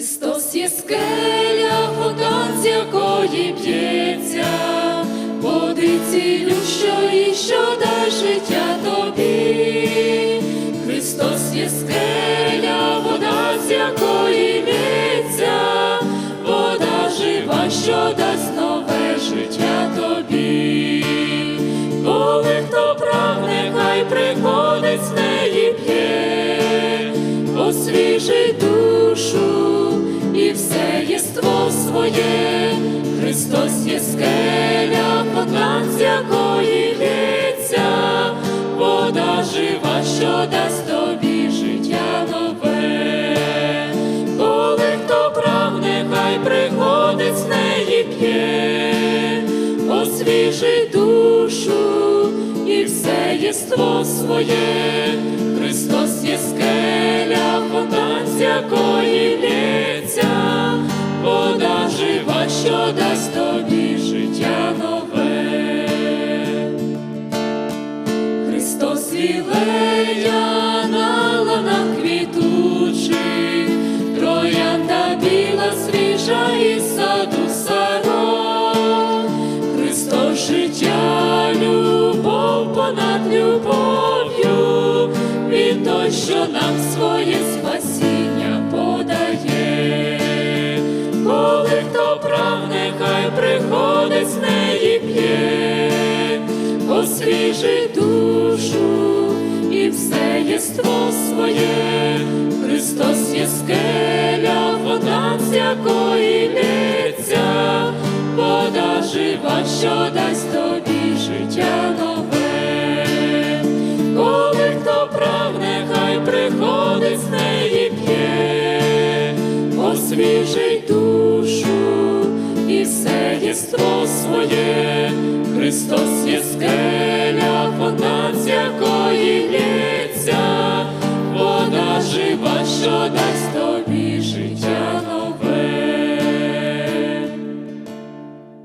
Христос є скеля, фонтан, з якої б'ється, води цілющої, що дай життя тобі. Христос є скеля, вода, з якої лється, вода жива, що дасть нове життя тобі. Коли хто прагне, хай приходить з неї п'є, освіжить душу є скеля, фонтан, з якої лється, вода жива, що дасть тобі життя нове. Коли хто прагне, хай приходить з неї п'є, освіжить душу і все єство своє. Христос є скеля, фонтан, з якої лється, Христос на ланах квітучих, троянда біла, свіжа і саду саро. Христос життя, любов понад любов'ю, Він той, що нам своє спасіння подає. Коли хто прагне, хай приходить з неї п'є, освіжить душу все єство своє. Христос є скеля, фонтан, з якої лється, вода жива, що дасть тобі життя нове. Коли хто прагне, хай приходить з неї п'є, освіжить душу і все єство своє. Христос є скеля, вода